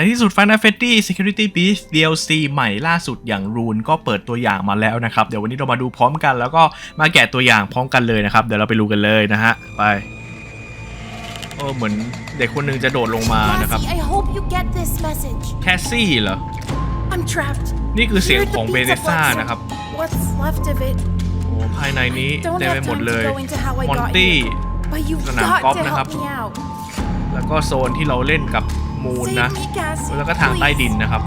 ในที่สุด Final Fantasy Security Breach DLC ใหม่ล่าสุดอย่าง Rune ก็เปิดตัวอย่างมาแล้วนะครับ เดี๋ยววันนี้เรามาดูพร้อมกัน แล้วก็มาแกะตัวอย่างพร้อมกันเลยนะครับ เดี๋ยวเราไปดูกันเลยนะฮะ ไปโอ้เหมือนเด็กคนหนึงจะโดดลงมานะครับ Cassie, I hope you get this message. แคสซี่เหรอ I'm trapped. นี่คือเสียง Here at ของ the เบ pizza เนซ่า place. นะครับ What's left of it? โอ้ภายในนี้ Don't เต็มไป have หมด time เลย to go into how I มอน got ตี้ here. But you've สนาม got กอล์ฟ to นะครับ help me out. แล้วก็โซนที่เราเล่นกับ มูน Save นะ me, Cassie. แล้วก็ทางใต้ดิน please. นะครับ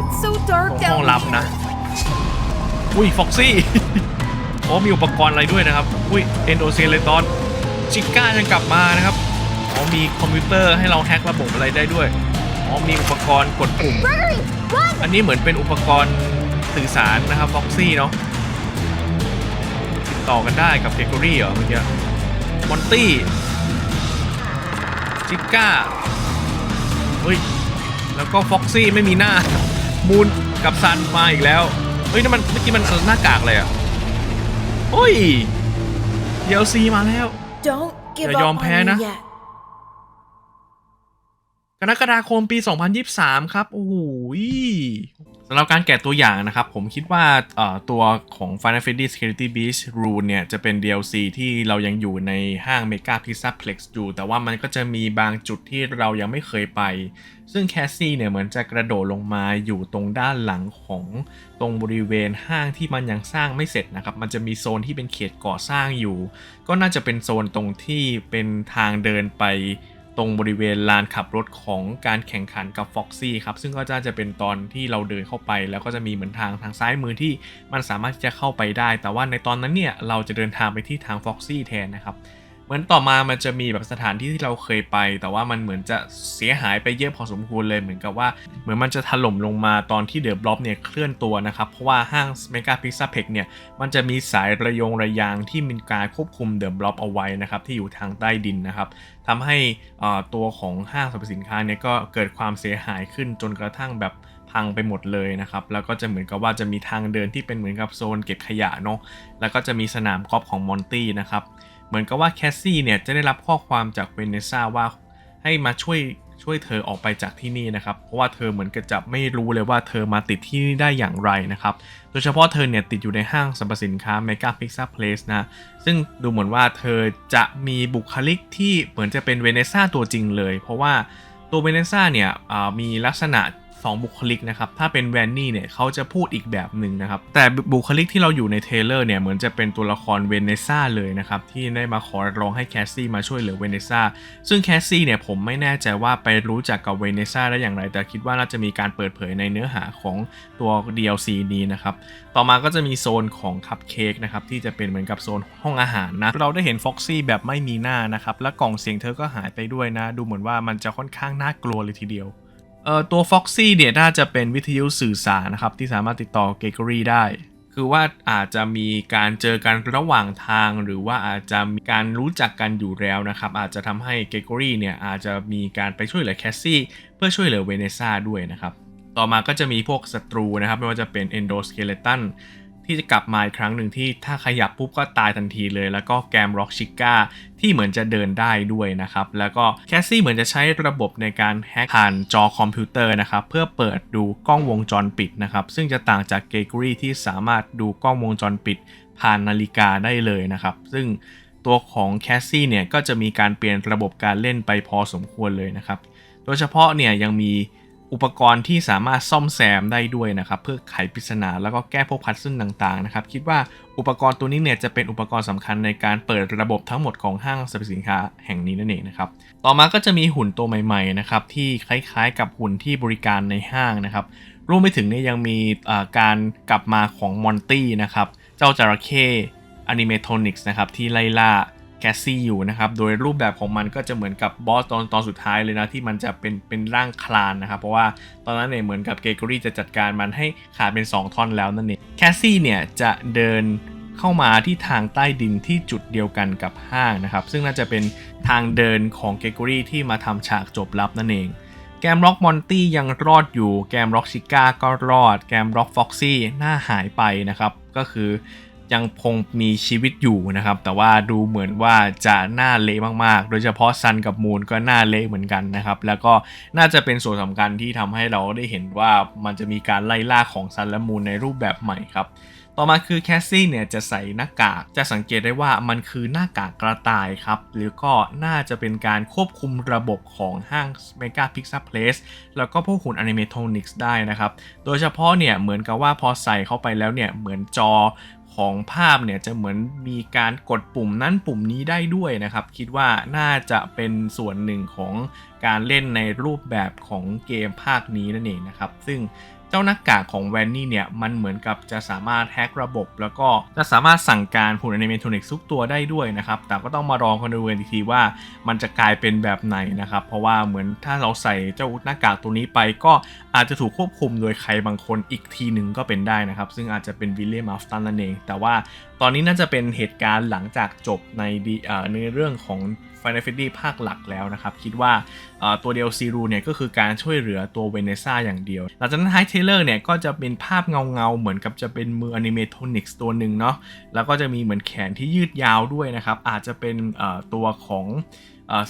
It's so ต dark รงห้อง down ลับ here. นะ อุ้ยฟ็อกซี่โอ้มีอุปกรณ์อะไรด้วยนะครับ อุ้ยเอนโดเซเลตอนชิก้ายังกลับมานะครับอ๋อมีคอมพิวเตอร์ให้เราแฮ็กระบบอะไรได้ด้วยอ๋อมีอุปกรณ์กดปุ่ม Gregory, run! อันนี้เหมือนเป็นอุปกรณ์สื่อสารนะครับฟ็อกซี่เนาะติดต่อกันได้กับเกเกอรี่เหรอเมื่อกี้มอนตี้ชิก้า เฮ้ย แล้วก็ฟ็อกซี่ไม่มีหน้า มูนกับซันมาอีกแล้ว เฮ้ยนั่นมันเมื่อกี้มันหน้ากากเลยอะโอ้ย DLC มาแล้ว Don't give อย่ายอม up แพ้ on นะ me yet. กรกฎาคมปี 2023 ครับ โอ้โหยสำหรับการแกะตัวอย่างนะครับ ผมคิดว่าตัวของ Final Fantasy Security Beach Rune เนี่ย จะเป็น DLC ที่เรายังอยู่ในห้าง Mega Pizza Plex อยู่ แต่ว่ามันก็จะมีบางจุดที่เรายังไม่เคยไป ซึ่งแคสซี่เนี่ย เหมือนจะกระโดดลงมาอยู่ตรงด้านหลังของตรงบริเวณห้างที่มันยังสร้างไม่เสร็จนะครับ มันจะมีโซนที่เป็นเขตก่อสร้างอยู่ ก็น่าจะเป็นโซนตรงที่เป็นทางเดินไป ตรงบริเวณลานขับรถของการแข่งขันกับ Foxy ครับ ซึ่งก็จะจะเป็นตอนที่เราเดินเข้าไป แล้วก็จะมีเหมือนทางทางซ้ายมือที่มันสามารถที่จะเข้าไปได้ แต่ว่าในตอนนั้นเนี่ยเราจะเดินทางไปที่ทาง Foxy แทนนะครับ มือนต่อมามันจะมีแบบสถานที่ที่เราเคยไป แต่ว่ามันเหมือนจะเสียหายไปเยอะพอสมควรเลยเหมือนกับว่า เหมือนมันจะถล่มลงมาตอนที่เดอะบล็อบเนี่ยเคลื่อนตัวนะครับ เพราะว่าห้าง Mega Pizza p e x เนี่ยมันจะมีสายระยงระยางที่มีการควบคุมเดอะบล็อบเอาไว้นะครับที่อยู่ทางใต้ดินนะครับทำให้ตัวของห้างสรรพสินค้าเนี่ยก็เกิดความเสียหายขึ้นจนกระทั่งแบบพังไปหมดเลยนะครับ แล้วก็จะเหมือนกับว่าจะมีทางเดินที่เป็นเหมือนกับโซนเก็บขยะเนาะแล้วก็จะมีสนามกอล์ฟของมอนตี้นะครับ เหมือนกับว่าแคสซี่เนี่ยจะได้รับข้อความจากเวเนซ่าว่าให้มาช่วยช่วยเธอออกไปจากที่นี่นะครับ เพราะว่าเธอเหมือนกับจะไม่รู้เลยว่าเธอมาติดที่นี่ได้อย่างไรนะครับ โดยเฉพาะเธอเนี่ยติดอยู่ในห้างสรรพสินค้า Mega Pizza Place นะ ซึ่งดูเหมือนว่าเธอจะมีบุคลิกที่เหมือนจะเป็นเวเนซ่าตัวจริงเลย เพราะว่าตัวเวเนซ่าเนี่ยมีลักษณะ สองบุคลิกนะครับ ถ้าเป็นแวนนี่เนี่ยเขาจะพูดอีกแบบหนึ่งนะครับ แต่บุคลิกที่เราอยู่ในเทเลอร์เนี่ยเหมือนจะเป็นตัวละครเวเนซ่าเลยนะครับ ที่ได้มาขอร้องให้แคสซี่มาช่วยเหลือเวเนซ่าซึ่งแคสซี่เนี่ยผมไม่แน่ใจว่าไปรู้จักกับเวเนซ่าได้อย่างไร แต่คิดว่าน่าจะมีการเปิดเผยในเนื้อหาของตัว DLC นี้นะครับต่อมาก็จะมีโซนของคัพเค้กนะครับที่จะเป็นเหมือนกับโซนห้องอาหารนะเราได้เห็นฟ็อกซี่แบบไม่มีหน้านะครับและกล่องเสียงเธอก็หายไปด้วยนะ ดูเหมือนว่ามันจะค่อนข้างน่ากลัวเลยทีเดียว เอ่อตัว Foxy เนี่ยน่าจะเป็นวิทยุสื่อสารนะครับ ที่สามารถติดต่อเกเกอรี่ได้ คือว่าอาจจะมีการเจอกันระหว่างทาง หรือว่าอาจจะมีการรู้จักกันอยู่แล้วนะครับ อาจจะทำให้เกเกอรี่เนี่ยอาจจะมีการไปช่วยเหลือแคสซี่เพื่อช่วยเหลือเวเนซ่าด้วยนะครับ ต่อมาก็จะมีพวกศัตรูนะครับ ไม่ว่าจะเป็นเอนโดสเกเลตัน ที่จะกลับมาอีกครั้งหนึ่งที่ถ้าขยับปุ๊บก็ตายทันทีเลย แล้วก็แกมร็อกชิก้าที่เหมือนจะเดินได้ด้วยนะครับ แล้วก็แคสซี่เหมือนจะใช้ระบบในการแฮกผ่านจอคอมพิวเตอร์นะครับเพื่อเปิดดูกล้องวงจรปิดนะครับซึ่งจะต่างจากเกเกอรี่ที่สามารถดูกล้องวงจรปิด ผ่านนาฬิกาได้เลยนะครับ ซึ่งตัวของแคสซี่เนี่ยก็จะมีการเปลี่ยนระบบการเล่นไปพอสมควรเลยนะครับ โดยเฉพาะเนี่ยยังมี อุปกรณ์ที่สามารถซ่อมแซมได้ด้วยนะครับ เพื่อไขปริศนาแล้วก็แก้พวกพัซเซิลต่างๆนะครับ คิดว่าอุปกรณ์ตัวนี้เนี่ยจะเป็นอุปกรณ์สำคัญในการเปิดระบบทั้งหมดของห้างสรรพสินค้าแห่งนี้นั่นเองนะครับ ต่อมาก็จะมีหุ่นตัวใหม่ๆนะครับที่คล้ายๆ กับหุ่นที่บริการในห้างนะครับรวมไปถึงเนี่ยยังมีการกลับมาของมอนตี้นะครับ เจ้าจระเข้อนิเมทอนิกส์นะครับที่ไล่ล่า แคสซี่อยู่นะครับ โดยรูปแบบของมันก็จะเหมือนกับบอสตอนตอนสุดท้ายเลยนะ ที่มันจะเป็นเป็นร่างคลานนะครับ เพราะว่าตอนนั้นเนี่ยเหมือนกับเกเกอรี่จะจัดการมันให้ขาดเป็น 2 ท่อนแล้วนั่นเองแคสซี่เนี่ยจะเดินเข้ามาที่ทางใต้ดินที่จุดเดียวกันกับห้างนะครับ ซึ่งน่าจะเป็นทางเดินของเกเกอรี่ที่มาทำฉากจบลับนั่นเองแกมร็อกมอนตี้ยังรอดอยู่ แกมร็อกชิก้าก็รอด แกมร็อกฟ็อกซี่หน้าหายไปนะครับ ก็คือ ยังคงมีชีวิตอยู่นะครับ แต่ว่าดูเหมือนว่าจะหน้าเละมากๆ โดยเฉพาะซันกับมูนก็หน้าเละเหมือนกันนะครับ แล้วก็น่าจะเป็นส่วนสำคัญที่ทำให้เราได้เห็นว่ามันจะมีการไล่ล่าของซันและมูนในรูปแบบใหม่ครับต่อมาคือแคสซี่เนี่ยจะใส่หน้ากาก จะสังเกตได้ว่ามันคือหน้ากากกระต่ายครับ หรือก็น่าจะเป็นการควบคุมระบบของห้าง Mega Pixel Place แล้วก็พวกหุ่น Animatronics ได้นะครับ โดยเฉพาะเนี่ยเหมือนกับว่าพอใส่เข้าไปแล้วเนี่ยเหมือนจอ ของภาพเนี่ยจะเหมือนมีการกดปุ่มนั้นปุ่มนี้ได้ด้วยนะครับ คิดว่าน่าจะเป็นส่วนหนึ่งของการเล่นในรูปแบบของเกมภาคนี้นั่นเองนะครับ ซึ่ง เจ้าหน้ากากของแวนนี่เนี่ยมันเหมือนกับจะสามารถแฮกระบบ แล้วก็จะสามารถสั่งการหุ่นอนิเมทรอนิกทุกตัวได้ด้วยนะครับ แต่ก็ต้องมารอกันดูกันอีกทีว่ามันจะกลายเป็นแบบไหนนะครับ เพราะว่าเหมือนถ้าเราใส่เจ้าหน้ากากตัวนี้ไป ก็อาจจะถูกควบคุมโดยใครบางคนอีกทีหนึ่งก็เป็นได้นะครับ ซึ่งอาจจะเป็นวิลเลียมอัฟตันนั่นเอง แต่ว่าตอนนี้น่าจะเป็นเหตุการณ์หลังจากจบในดีเอ่อในเรื่องของ Final Fantasy ภาคหลักแล้วนะครับ คิดว่าเอ่อตัว DLC รูเนี่ยก็คือการช่วยเหลือตัวเวเนซ่าอย่างเดียว หลังจากนั้นไฮเทเลอร์เนี่ยก็จะเป็นภาพเงาๆ เหมือนกับจะเป็นมืออนิเมทอนิกส์ตัวหนึ่งเนาะแล้วก็จะมีเหมือนแขนที่ยืดยาวด้วยนะครับ อาจจะเป็นตัวของ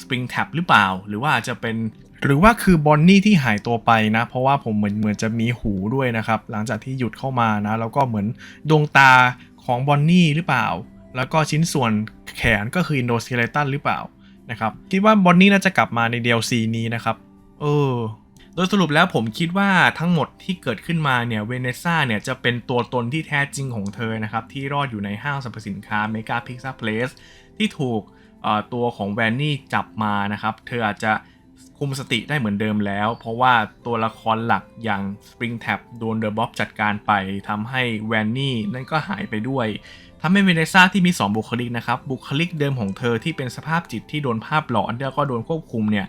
สปริงแท็บหรือเปล่า หรือว่าอาจจะเป็นหรือว่าคือบอนนี่ที่หายตัวไปนะ เพราะว่าผมเหมือนเหมือนจะมีหูด้วยนะครับ หลังจากที่หยุดเข้ามานะ แล้วก็เหมือนดวงตาของบอนนี่หรือเปล่า แล้วก็ชิ้นส่วนแขนก็คืออินโดสเ e เลตันหรือเปล่า นะครับคิดว่าบอนนี่น่าจะกลับมาใน DLC นี้นะครับเออโดยสรุปแล้วผมคิดว่าทั้งหมดที่เกิดขึ้นมาเนี่ยเวเนซ่าเนี่ยจะเป็นตัวตนที่แท้จริงของเธอนะครับที่รอดอยู่ในห้างสรรพสินค้าเมกาพิซซ่าเพลสที่ถูกตัวของแวนนี่จับมานะครับ เธออาจจะ คุมสติได้เหมือนเดิมแล้ว เพราะว่าตัวละครหลักอย่าง Spring Tap โดนเดอะบ๊อบจัดการไปทำให้แวนนี่นั่นก็หายไปด้วยทำให้เวเนซ่าที่มี 2 บุคลิกนะครับ บุคลิกเดิมของเธอที่เป็นสภาพจิตที่โดนภาพหลอนแล้วก็โดนควบคุมเนี่ย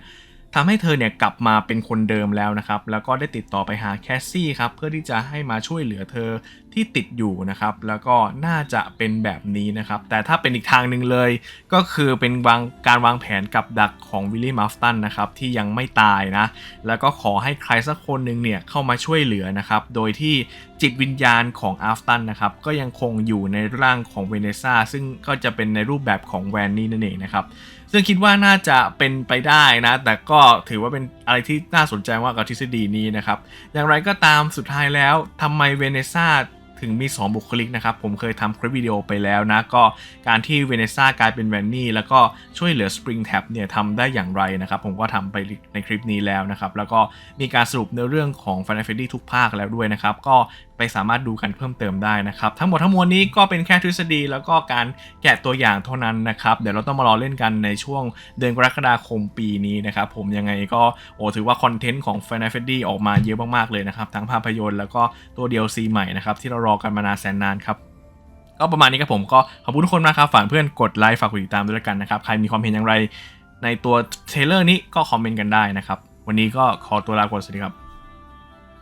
ทำให้เธอเนี่ยกลับมาเป็นคนเดิมแล้วนะครับ แล้วก็ได้ติดต่อไปหาแคสซี่ครับ เพื่อที่จะให้มาช่วยเหลือเธอ ที่ติดอยู่นะครับ แล้วก็น่าจะเป็นแบบนี้นะครับ แต่ถ้าเป็นอีกทางหนึ่งเลย ก็คือเป็นวางการวางแผนกับดักของวิลลี่มัฟตันนะครับที่ยังไม่ตายนะ แล้วก็ขอให้ใครสักคนหนึ่งเนี่ยเข้ามาช่วยเหลือนะครับ โดยที่จิตวิญญาณของอาฟตันนะครับก็ยังคงอยู่ในร่างของเวเนซ่าซึ่งก็จะเป็นในรูปแบบของแวนนี่นั่นเองนะครับซึ่งคิดว่าน่าจะเป็นไปได้นะ แต่ก็ถือว่าเป็นอะไรที่น่าสนใจมากกับทฤษฎีนี้นะครับ อย่างไรก็ตามสุดท้ายแล้วทำไมเวเนซ่า ถึงมี 2 บุคลิกนะครับ ผมเคยทำคลิปวิดีโอไปแล้วนะ ก็การที่เวเนซ่ากลายเป็นแวนนี่แล้วก็ช่วยเหลือสปริงแท็บเนี่ยทำได้อย่างไรนะครับ ผมก็ทำไปในคลิปนี้แล้วนะครับ แล้วก็มีการสรุปในเรื่องของ Final Fantasy ทุกภาคแล้วด้วยนะครับ ก็ไปสามารถดูกันเพิ่มเติมได้นะครับ ทั้งหมดทั้งมวลนี้ก็เป็นแค่ทฤษฎีแล้วก็การแกะตัวอย่างเท่านั้นนะครับ เดี๋ยวเราต้องมารอเล่นกันในช่วงเดือนกรกฎาคมปีนี้นะครับ ผมยังไงก็โอ้ถือว่าคอนเทนต์ของ Final Fantasy ออกมาเยอะมากๆเลยนะครับ ทั้งภาพยนตร์แล้วก็ตัว DLC ใหม่นะครับ ที่เรารอกันมานานแสนนานครับก็ประมาณนี้ครับผมก็ขอบคุณทุกคนมากครับฝากเพื่อนกดไลค์ฝากกดติดตามด้วยกันนะครับ ใครมีความเห็นอย่างไร ในตัวเทเลอร์นี้ก็คอมเมนต์กันได้นะครับ วันนี้ก็ขอตัวลาก่อนสวัสดีครับ